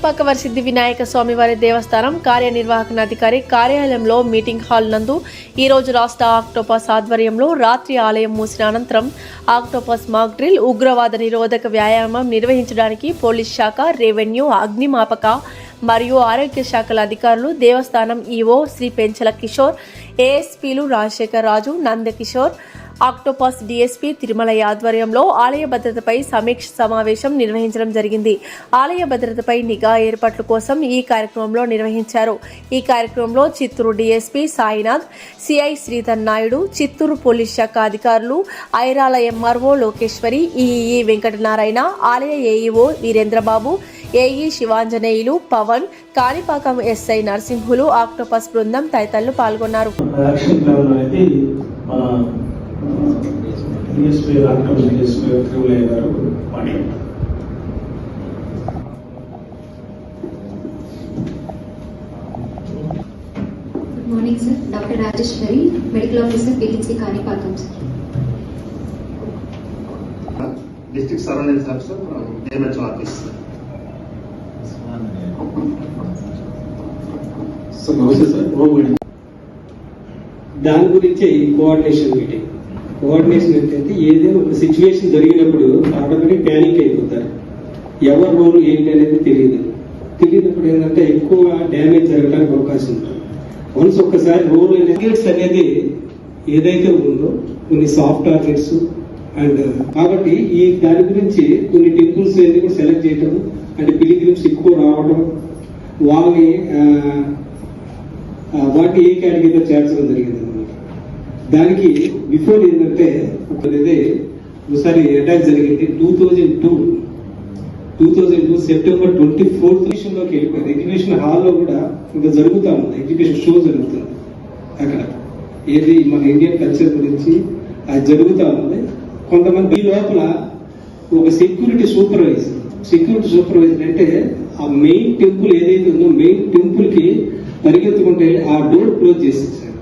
కాణిపాక వరసిద్ధి వినాయక స్వామివారి దేవస్థానం కార్యనిర్వాహకనాధికారి కార్యాలయంలో meeting hall నందు ఈరోజు రాష్ట్ర ఆక్టోపస్ ఆధ్వర్యంలో రాత్రి ఆలయం మూసిన అనంతరం ఆక్టోపస్ మాక్ డ్రిల్ ఉగ్రవాద నిరోధక వ్యాయామం నిర్వహించడానికి పోలీస్ శాఖ రెవెన్యూ అగ్నిమాపక మరియు ఆరోగ్య శాఖల అధికారులు దేవస్థానం ఈవో శ్రీ పెంచల కిషోర్ ఏఎస్పీలు రాజశేఖర్ రాజు నందకిషోర్ ఆక్టోపస్ డిఎస్పీ తిరుమల ఆధ్వర్యంలో ఆలయ భద్రతపై సమీక్ష సమావేశం నిర్వహించడం జరిగింది. ఆలయ భద్రతపై నిఘా ఏర్పాట్ల కోసం ఈ కార్యక్రమంలో నిర్వహించారు. ఈ కార్యక్రమంలో Chittoor DSP Sainath CI Sridhar Naidu Chittoor police శాఖ అధికారులు ఐరాల ఎంఆర్ఓ లోకేశ్వరి ఈఈ వెంకటనారాయణ ఆలయ AEO Veerendrababu AE Sivanjaneyulu Pavan Kanipakam SI Narasimhulu octopus బృందం తదితరులు పాల్గొన్నారు. మన డిఎస్పీ రాష్ట్రం డిఎస్పీ తిరుమలయ్య గారు మాట్లాడారు good morning sir doctor Rajeswari medical officer PHC Kanipakam sir district surroundings officer DMHO office so నమస్తే సార్ దాని గురించి కోఆర్డినేషన్ మీటింగ్ కోఆర్డినేషన్ ఏంటంటే ఏదైనా ఒక సిచ్యువేషన్ జరిగినప్పుడు ఆటోమేటిక్ ప్యానిక్ అయిపోతారు. ఎవరి రోల్ ఏంటి అనేది తెలియదు. తెలియనప్పుడు ఏంటంటే ఎక్కువ డ్యామేజ్ జరగడానికి అవకాశం ఉంటుంది. వన్స్ ఒక్కసారి రోల్ టార్గెట్స్ అనేది ఏదైతే ఉందో కొన్ని సాఫ్ట్ టార్గెట్స్ అండ్ కాబట్టి ఈ దాని గురించి కొన్ని టెంపుల్స్ అనేది కూడా సెలెక్ట్ చేయటం అండ్ పిలిగ్రిమ్స్ ఎక్కువ రావడం వాళ్ళని వాటి వాటిని ఏ కేటగిరీలో చేర్చడం జరిగింది? దానికి బిఫోర్ ఏంటంటే ఒకటి ఒకసారి అటాక్ జరిగింది. Two thousand two two thousand two September twenty ఫోర్త్లోకి వెళ్ళిపోయింది ఎగ్జిబిషన్ హాల్లో కూడా ఇంకా జరుగుతా ఉంది. ఎగ్జిబిషన్ షో జరుగుతుంది అక్కడ. ఏది మన ఇండియన్ కల్చర్ గురించి అది జరుగుతూ ఉంది. కొంతమంది ఈ లోపల ఒక సెక్యూరిటీ సూపర్వైజర్ సెక్యూరిటీ సూపర్వైజర్ అంటే ఆ మెయిన్ టెంపుల్ ఏదైతే ఉందో మెయిన్ టెంపుల్కి పరిగెత్తుకుంటే ఆ డోర్ క్లోజ్ చేసేసారు.